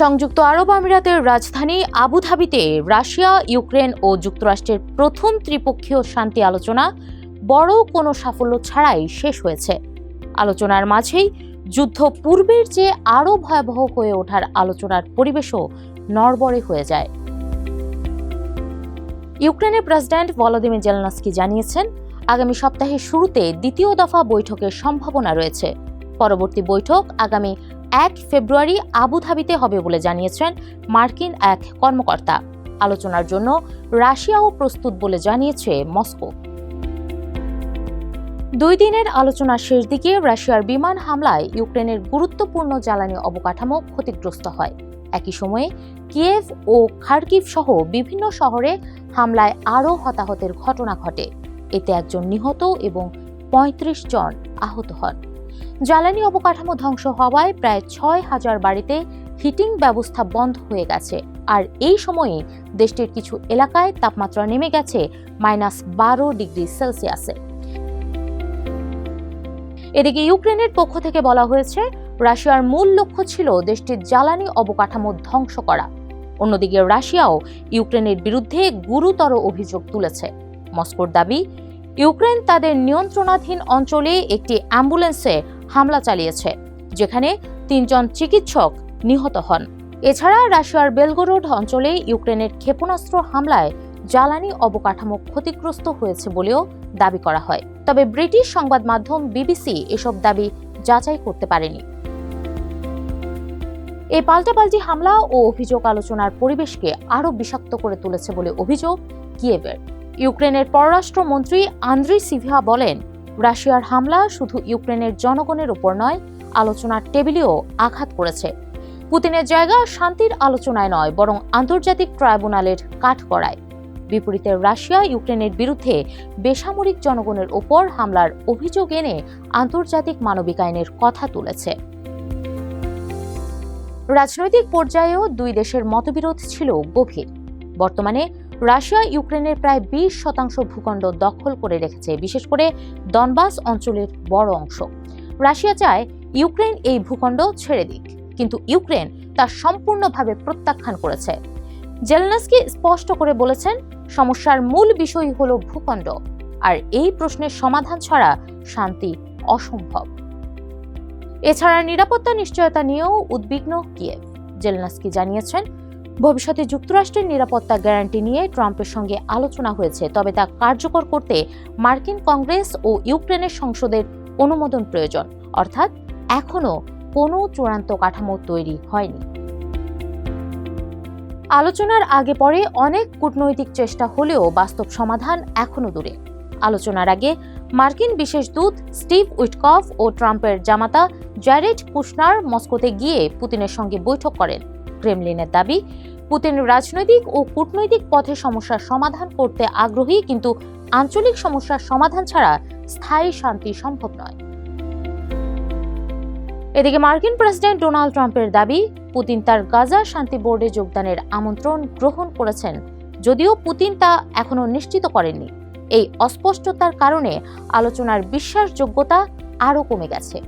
সংযুক্ত আরব আমিরাতের রাজধানী আবুধাবিতে রাশিয়া, ইউক্রেন ও যুক্তরাষ্ট্রের প্রথম ত্রিপক্ষীয় শান্তি আলোচনা বড় কোনো সাফল্য ছাড়াই শেষ হয়েছে। আলোচনার মাঝেই যুদ্ধ পূর্বের চেয়ে আরও ভয়াবহ হয়ে ওঠার আলোচনার পরিবেশও নড়বড়ে হয়ে যায়। ইউক্রেনের প্রেসিডেন্ট ভলোদিমির জেলনাস্কি জানিয়েছেন, আগামী সপ্তাহের শুরুতে দ্বিতীয় দফা বৈঠকের সম্ভাবনা রয়েছে। পরবর্তী বৈঠক আগামী এক ফেব্রুয়ারি আবুধাবিতে হবে বলে জানিয়েছেন মার্কিন এক কর্মকর্তা। আলোচনার জন্য রাশিয়াও প্রস্তুত বলে জানিয়েছে মস্কো। দুই দিনের আলোচনার শেষ দিকে রাশিয়ার বিমান হামলায় ইউক্রেনের গুরুত্বপূর্ণ জ্বালানি অবকাঠামো ক্ষতিগ্রস্ত হয়। একই সময়ে কিয়েভ ও খার্কিভ সহ বিভিন্ন শহরে হামলায় আরও হতাহতের ঘটনা ঘটে। এতে একজন নিহত এবং ৩৫ জন আহত হন। জ্বালানি অবকাঠামো ধ্বংস হওয়ায় প্রায় ছয় হাজার বাড়িতে হিটিং ব্যবস্থা বন্ধ হয়ে গেছে। আর এই সময়ে দেশটির কিছু এলাকায় তাপমাত্রা নেমে গেছে মাইনাস বারো ডিগ্রি সেলসিয়াসে। এদিকে ইউক্রেনের পক্ষ থেকে বলা হয়েছে, রাশিয়ার মূল লক্ষ্য ছিল দেশটির জ্বালানি অবকাঠামো ধ্বংস করা। অন্যদিকে রাশিয়াও ইউক্রেনের বিরুদ্ধে গুরুতর অভিযোগ তুলেছে। মস্কোর দাবি ইউক্রেন তাদের নিয়ন্ত্রণাধীন অঞ্চলে একটি অ্যাম্বুলেন্সে হামলা চালিয়েছে, যেখানে তিনজন চিকিৎসক নিহত হন। এছাড়া রাশিয়ার বেলগোরোড অঞ্চলে ইউক্রেনের ক্ষেপণাস্ত্র হামলায় জ্বালানি অবকাঠামো ক্ষতিগ্রস্ত হয়েছে বলেও দাবি করা হয়। তবে ব্রিটিশ সংবাদ মাধ্যম বিবিসি এসব দাবি যাচাই করতে পারেনি। এই পাল্টাপাল্টি হামলা ও অভিযোগ আলোচনার পরিবেশকে আরও বিষাক্ত করে তুলেছে বলে অভিযোগ কিয়েভের। ইউক্রেনের পররাষ্ট্রমন্ত্রী আন্দ্রি সিভিয়া বলেন, রাশিয়ার হামলা শুধু ইউক্রেনের জনগণের উপর নয়, আলোচনার টেবিলেও আঘাত করেছে। পুতিনের জায়গা শান্তির আলোচনায় নয়, বরং আন্তর্জাতিক ট্রাইব্যুনালের কাঠগড়ায়। বিপরীতে রাশিয়া ইউক্রেনের বিরুদ্ধে বেসামরিক জনগণের ওপর হামলার অভিযোগ এনে আন্তর্জাতিক মানবিক আইনের কথা তুলেছে। রাজনৈতিক পর্যায়েও দুই দেশের মতবিরোধ ছিল গভীর। বর্তমানে রাশিয়া ইউক্রেনের প্রায় বিশ শতাংশ ভূখণ্ড দখল করে রেখেছে, বিশেষ করে দনবাস অঞ্চলের বড় অংশ। রাশিয়া চায় ইউক্রেন এই ভূখণ্ড ছেড়ে দিক, কিন্তু ইউক্রেন তা সম্পূর্ণভাবে প্রত্যাখ্যান করেছে। জেলনাসকি স্পষ্ট করে বলেছেন, সমস্যার মূল বিষয় হল ভূখণ্ড, আর এই প্রশ্নের সমাধান ছাড়া শান্তি অসম্ভব। এছাড়া নিরাপত্তা নিশ্চয়তা নিয়েও উদ্বিগ্ন কিয়েভ। জেলনাসকি জানিয়েছেন ভবিষ্যতে যুক্তরাষ্ট্রের নিরাপত্তা গ্যারান্টি নিয়ে ট্রাম্পের সঙ্গে আলোচনা হয়েছে, তবে তা কার্যকর করতে মার্কিন কংগ্রেস ও ইউক্রেনের সংসদের অনুমোদন প্রয়োজন। অর্থাৎ এখনও কোনো চূড়ান্ত কাঠামো তৈরি হয়নি। আলোচনার আগে পরে অনেক কূটনৈতিক চেষ্টা হলেও বাস্তব সমাধান এখনও দূরে। আলোচনার আগে মার্কিন বিশেষ দূত স্টিভ উইটকফ ও ট্রাম্পের জামাতা জ্যারেড কুশনার মস্কোতে গিয়ে পুতিনের সঙ্গে বৈঠক করেন। ক্রেমলিনের দাবি পুতিন রাজনৈতিক ও কূটনৈতিক পথে সমস্যার সমাধান করতে আগ্রহী, কিন্তু আঞ্চলিক সমস্যার সমাধান ছাড়া স্থায়ী শান্তি সম্ভব নয়। এদিকে মার্কিন প্রেসিডেন্ট ডোনাল্ড ট্রাম্পের দাবি, পুতিন তার গাজা শান্তি বোর্ডে যোগদানের আমন্ত্রণ গ্রহণ করেছেন, যদিও পুতিন তা এখনও নিশ্চিত করেননি। এই অস্পষ্টতার কারণে আলোচনার বিশ্বাসযোগ্যতা আরও কমে গেছে।